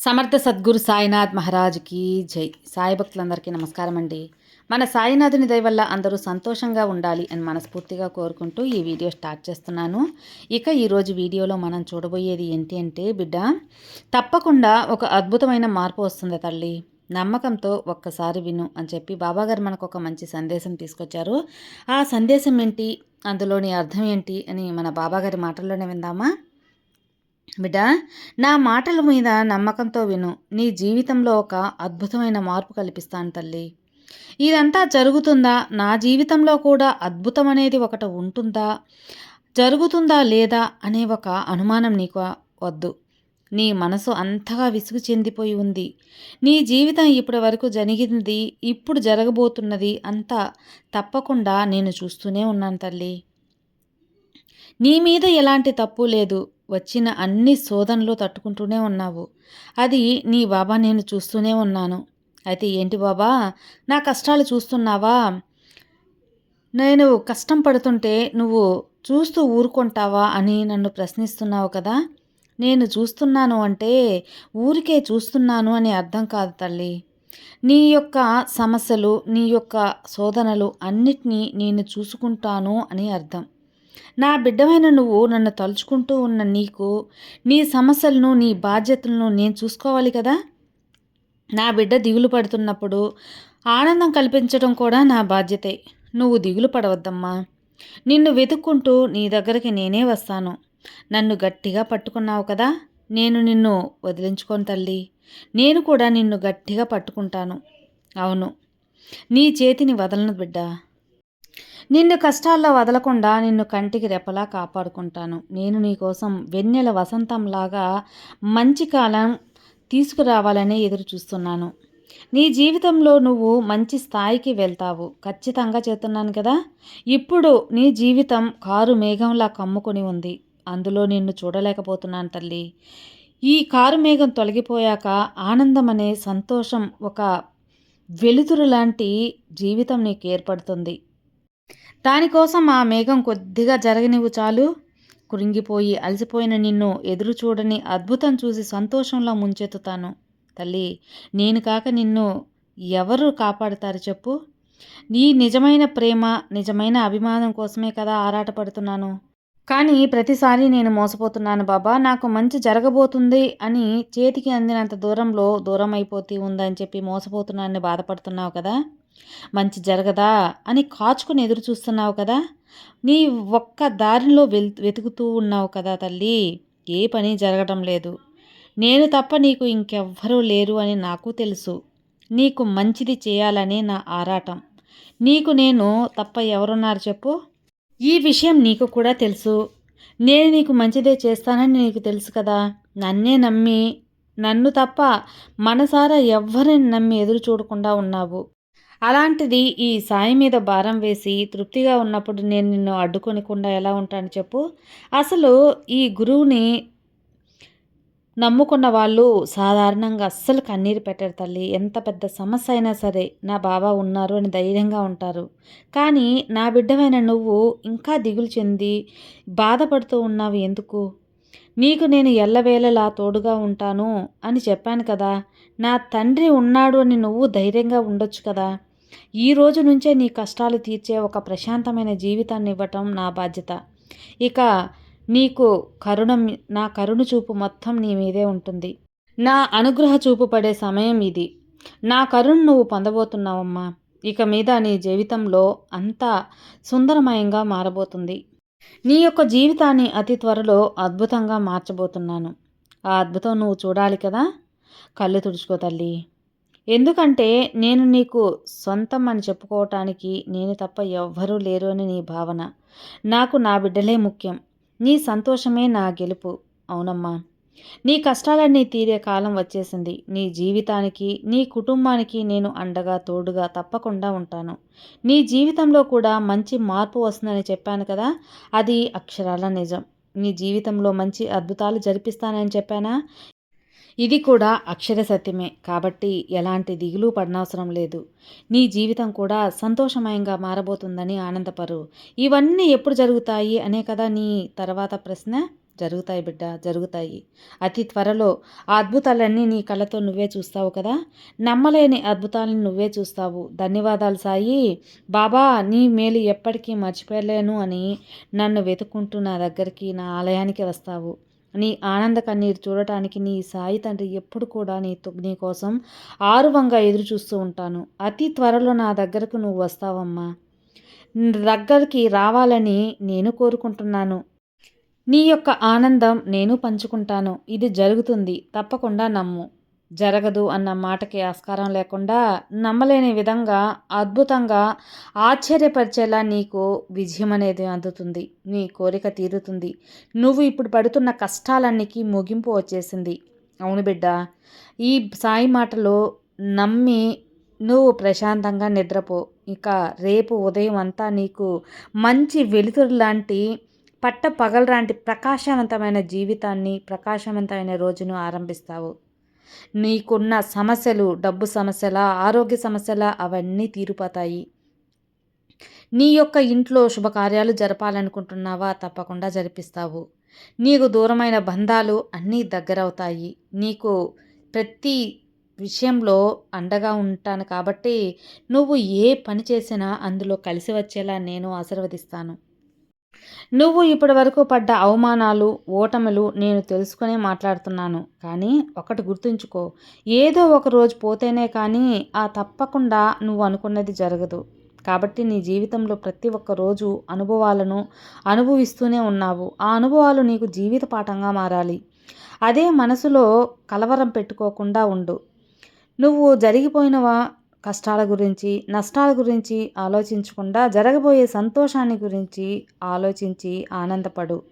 సమర్థ సద్గురు సాయినాథ్ మహారాజ్కి జై. సాయి భక్తులందరికీ నమస్కారం అండి మన సాయినాథుని దయ వల్ల అందరూ సంతోషంగా ఉండాలి అని మనస్ఫూర్తిగా కోరుకుంటూ ఈ వీడియో స్టార్ట్ చేస్తున్నాను. ఇక ఈరోజు వీడియోలో మనం చూడబోయేది ఏంటి అంటే బిడ్డ తప్పకుండా ఒక అద్భుతమైన మార్పు వస్తుంది తల్లి. నమ్మకంతో ఒక్కసారి విను అని చెప్పి బాబాగారు మనకు ఒక మంచి సందేశం తీసుకొచ్చారు. ఆ సందేశం ఏంటి? అందులోని అర్థం ఏంటి అని మన బాబాగారి మాటల్లోనే విందామా? బిడ్డ నా మాటల మీద నమ్మకంతో విను. నీ జీవితంలో ఒక అద్భుతమైన మార్పు కల్పిస్తాను తల్లి. ఇదంతా జరుగుతుందా? నా జీవితంలో కూడా అద్భుతం అనేది ఒకటి ఉంటుందా? జరుగుతుందా లేదా అనే ఒక అనుమానం నీకు వద్దు. నీ మనసు అంతగా విసుగు చెందిపోయి ఉంది. నీ జీవితం ఇప్పటి వరకు జరిగింది ఇప్పుడు జరగబోతున్నది అంతా తప్పకుండా నేను చూస్తూనే ఉన్నాను తల్లి. నీ మీద ఎలాంటి తప్పు లేదు. వచ్చిన అన్ని శోధనలు తట్టుకుంటూనే ఉన్నావు. అది నీ బాబా నేను చూస్తూనే ఉన్నాను. అయితే ఏంటి బాబా? నా కష్టాలు చూస్తున్నావా? నేను కష్టం పడుతుంటే నువ్వు చూస్తూ ఊరుకుంటావా అని నన్ను ప్రశ్నిస్తున్నావు కదా? నేను చూస్తున్నాను అంటే ఊరికే చూస్తున్నాను అని అర్థం కాదు తల్లి. నీ యొక్క సమస్యలు నీ యొక్క శోధనలు అన్నిటినీ నేను చూసుకుంటాను అని అర్థం. నా బిడ్డమైన నువ్వు నన్ను తలుచుకుంటూ ఉన్న నీకు నీ సమస్యలను నీ బాధ్యతలను నేను చూసుకోవాలి కదా? నా బిడ్డ దిగులు పడుతున్నప్పుడు ఆనందం కల్పించడం కూడా నా బాధ్యతే. నువ్వు దిగులు పడవద్దమ్మా. నిన్ను వెతుక్కుంటూ నీ దగ్గరికి నేనే వస్తాను. నన్ను గట్టిగా పట్టుకున్నావు కదా? నేను నిన్ను వదిలించుకోను తల్లి. నేను కూడా నిన్ను గట్టిగా పట్టుకుంటాను. అవును. నీ చేతిని వదలను బిడ్డ. నిన్ను కష్టాల్లో వదలకుండా నిన్ను కంటికి రెపలా కాపాడుకుంటాను. నేను నీకోసం వెన్నెల వసంతంలాగా మంచి కాలం తీసుకురావాలని ఎదురు చూస్తున్నాను నీ జీవితంలో నువ్వు మంచి స్థాయికి వెళ్తావు. ఖచ్చితంగా చెప్తున్నాను కదా? ఇప్పుడు నీ జీవితం కారు మేఘంలా కమ్ముకొని ఉంది. అందులో నిన్ను చూడలేకపోతున్నాను తల్లి. ఈ కారు మేఘం తొలగిపోయాక ఆనందం అనే సంతోషం ఒక వెలుతురు లాంటి జీవితం నీకు ఏర్పడుతుంది. దానికోసం ఆ మేఘం కొద్దిగా జరగనివ్వు చాలు. కురింగిపోయి అలసిపోయిన నిన్ను ఎదురు చూడని అద్భుతం చూసి సంతోషంలో ముంచెత్తుతాను. తల్లి నేను కాక నిన్ను ఎవరు కాపాడుతారు చెప్పు. నీ నిజమైన ప్రేమ నిజమైన అభిమానం కోసమే కదా ఆరాటపడుతున్నాను. కానీ ప్రతిసారి నేను మోసపోతున్నాను బాబా. నాకు మంచి జరగబోతుంది అని చేతికి అందినంత దూరంలో దూరం అయిపోతూ ఉందని చెప్పి మోసపోతున్నానని బాధపడుతున్నావు కదా. మంచి జరగదా అని కాచుకుని ఎదురు చూస్తున్నావు కదా? నీ ఒక్క దారిలో వెల్ వెతుకుతూ ఉన్నావు కదా తల్లి? ఏ పని జరగడం లేదు. నేను తప్ప నీకు ఇంకెవ్వరూ లేరు అని నాకు తెలుసు. నీకు మంచిది చేయాలనే నా ఆరాటం. నీకు నేను తప్ప ఎవరున్నారు చెప్పు? ఈ విషయం నీకు కూడా తెలుసు. నేను నీకు మంచిదే చేస్తానని నీకు తెలుసు కదా? నన్నే నమ్మి నన్ను తప్ప మనసారా ఎవ్వరిని నమ్మి ఎదురు చూడకుండా ఉన్నావు. అలాంటిది ఈ సాయి మీద భారం వేసి తృప్తిగా ఉన్నప్పుడు నేను నిన్ను అడ్డుకొనికుండా ఎలా ఉంటాను చెప్పు. అసలు ఈ గురువుని నమ్ముకున్న వాళ్ళు సాధారణంగా అస్సలు కన్నీరు పెట్టారు తల్లి. ఎంత పెద్ద సమస్య అయినా సరే నా బాబా ఉన్నారు అని ధైర్యంగా ఉంటారు. కానీ నా బిడ్డమైన నువ్వు ఇంకా దిగులు చెంది బాధపడుతూ ఉన్నావు ఎందుకు? నీకు నేను ఎల్లవేళలా తోడుగా ఉంటాను అని చెప్పాను కదా. నా తండ్రి ఉన్నాడు అని నువ్వు ధైర్యంగా ఉండొచ్చు కదా. ఈ రోజు నుంచే నీ కష్టాలు తీర్చే ఒక ప్రశాంతమైన జీవితాన్ని ఇవ్వటం నా బాధ్యత. ఇక నీకు కరుణ నా కరుణ చూపు మొత్తం నీ మీదే ఉంటుంది. నా అనుగ్రహ చూపు పడే సమయం ఇది. నా కరుణ నువ్వు పొందబోతున్నావమ్మా. ఇక మీద నీ జీవితంలో అంతా సుందరమయంగా మారబోతుంది. నీ యొక్క జీవితాన్ని అతి త్వరలో అద్భుతంగా మార్చబోతున్నాను. ఆ అద్భుతం నువ్వు చూడాలి కదా? కళ్ళు తుడుచుకో తల్లి. ఎందుకంటే నేను నీకు సొంతం అని చెప్పుకోవటానికి నేను తప్ప ఎవ్వరూ లేరు అని నీ భావన. నాకు నా బిడ్డలే ముఖ్యం. నీ సంతోషమే నా గెలుపు. అవునమ్మా. నీ కష్టాలన్నీ తీరే కాలం వచ్చేసింది. నీ జీవితానికి నీ కుటుంబానికి నేను అండగా తోడుగా తప్పకుండా ఉంటాను. నీ జీవితంలో కూడా మంచి మార్పు వస్తుందని చెప్పాను కదా? అది అక్షరాల నిజం. నీ జీవితంలో మంచి అద్భుతాలు జరిపిస్తానని చెప్పానా? ఇది కూడా అక్షర సత్యమే. కాబట్టి ఎలాంటి దిగులు పడనవసరం లేదు. నీ జీవితం కూడా సంతోషమయంగా మారబోతుందని ఆనందపరు. ఇవన్నీ ఎప్పుడు జరుగుతాయి అనే కదా నీ తర్వాత ప్రశ్న? జరుగుతాయి బిడ్డ జరుగుతాయి. అతి త్వరలో ఆ అద్భుతాలన్నీ నీ కళ్ళతో నువ్వే చూస్తావు కదా? నమ్మలేని అద్భుతాలను నువ్వే చూస్తావు. ధన్యవాదాలు సాయి. బాబా నీ మేలు ఎప్పటికీ మర్చిపోలేను అని నన్ను వెతుక్కుంటూ నా దగ్గరికి నా ఆలయానికి వస్తావు. నీ ఆనంద కన్నీరు చూడటానికి నీ సాయి తండ్రి ఎప్పుడు కూడా నీ నీ కోసం ఆరువంగా ఎదురు చూస్తూ ఉంటాను. అతి త్వరలో నా దగ్గరకు నువ్వు వస్తావమ్మా. దగ్గరికి రావాలని నేను కోరుకుంటున్నాను. నీ యొక్క ఆనందం నేను పంచుకుంటాను. ఇది జరుగుతుంది. తప్పకుండా నమ్ము. జరగదు అన్న మాటకి ఆస్కారం లేకుండా నమ్మలేని విధంగా అద్భుతంగా ఆశ్చర్యపరిచేలా నీకు విజయం అనేది అందుతుంది. నీ కోరిక తీరుతుంది. నువ్వు ఇప్పుడు పడుతున్న కష్టాలన్నికి ముగింపు వచ్చేసింది. అవును బిడ్డ ఈ సాయి మాటలో నమ్మి నువ్వు ప్రశాంతంగా నిద్రపో. ఇక రేపు ఉదయం అంతా నీకు మంచి వెలుతురు లాంటి పట్ట పగలరాంటి ప్రకాశవంతమైన జీవితాన్ని ప్రకాశవంతమైన రోజును ఆరంభిస్తావు. నీకున్న సమస్యలు డబ్బు సమస్యల ఆరోగ్య సమస్యల అవన్నీ తీరిపోతాయి. నీ యొక్క ఇంట్లో శుభకార్యాలు జరపాలనుకుంటున్నావా? తప్పకుండా జరిపిస్తావు. నీకు దూరమైన బంధాలు అన్నీ దగ్గరవుతాయి. నీకు ప్రతి విషయంలో అండగా ఉంటాను కాబట్టి నువ్వు ఏ పని చేసినా అందులో కలిసి వచ్చేలా నేను ఆశీర్వదిస్తాను. నువ్వు ఇప్పటి వరకు పడ్డ అవమానాలు ఓటములు నేను తెలుసుకునే మాట్లాడుతున్నాను. కానీ ఒకటి గుర్తుంచుకో ఏదో ఒక రోజు పోతేనే కానీ ఆ తప్పకుండా నువ్వు అనుకున్నది జరగదు. కాబట్టి నీ జీవితంలో ప్రతి ఒక్క రోజు అనుభవాలను అనుభవిస్తూనే ఉన్నావు. ఆ అనుభవాలు నీకు జీవిత పాఠంగా మారాలి. అదే మనసులో కలవరం పెట్టుకోకుండా ఉండు. నువ్వు జరిగిపోయినవా కష్టాల గురించి నష్టాల గురించి ఆలోచించకుండా జరగబోయే సంతోషాన్ని గురించి ఆలోచించి ఆనందపడు.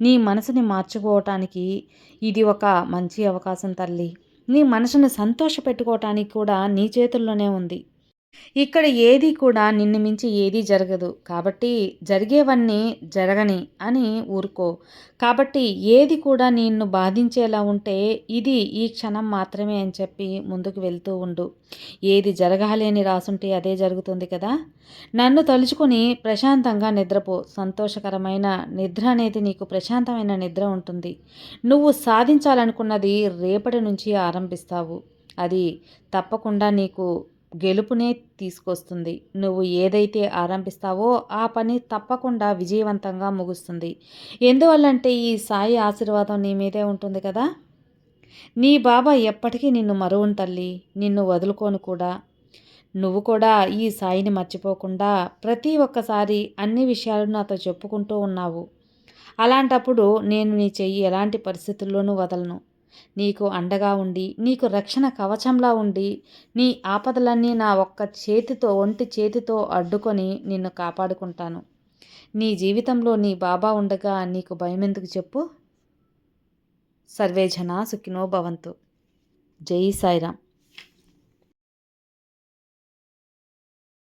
నీ మనసుని మార్చుకోవటానికి ఇది ఒక మంచి అవకాశం తల్లి. నీ మనసుని సంతోషపెట్టుకోవటానికి కూడా నీ చేతుల్లోనే ఉంది. ఇక్కడ ఏది కూడా నిన్ను మించి ఏదీ జరగదు. కాబట్టి జరిగేవన్నీ జరగని అని ఊరుకో. కాబట్టి ఏది కూడా నిన్ను బాధించేలా ఉంటే ఇది ఈ క్షణం మాత్రమే అని చెప్పి ముందుకు వెళ్తూ ఉండు. ఏది జరగాలి అని రాసుంటే అదే జరుగుతుంది కదా. నన్ను తలుచుకొని ప్రశాంతంగా నిద్రపో. సంతోషకరమైన నిద్ర అనేది నీకు ప్రశాంతమైన నిద్ర ఉంటుంది. నువ్వు సాధించాలనుకున్నది రేపటి నుంచి ఆరంభిస్తావు. అది తప్పకుండా నీకు గెలుపునే తీసుకొస్తుంది. నువ్వు ఏదైతే ఆరంభిస్తావో ఆ పని తప్పకుండా విజయవంతంగా ముగుస్తుంది. ఎందువల్లంటే ఈ సాయి ఆశీర్వాదం నీ మీదే ఉంటుంది కదా? నీ బాబా ఎప్పటికీ నిన్ను మరువును తల్లి. నిన్ను వదులుకోను కూడా. నువ్వు కూడా ఈ సాయిని మర్చిపోకుండా ప్రతి ఒక్కసారి అన్ని విషయాలు నాతో చెప్పుకుంటూ ఉన్నావు. అలాంటప్పుడు నేను నీ చెయ్యి ఎలాంటి పరిస్థితుల్లోనూ వదలను. నీకు అండగా ఉండి నీకు రక్షణ కవచంలా ఉండి నీ ఆపదలన్నీ నా ఒక్క చేతితో ఒంటి చేతితో అడ్డుకొని నిన్ను కాపాడుకుంటాను. నీ జీవితంలో నీ బాబా ఉండగా నీకు భయం ఎందుకు చెప్పు సర్వేజన సుఖినో భవంతు. జై సాయిరామ్.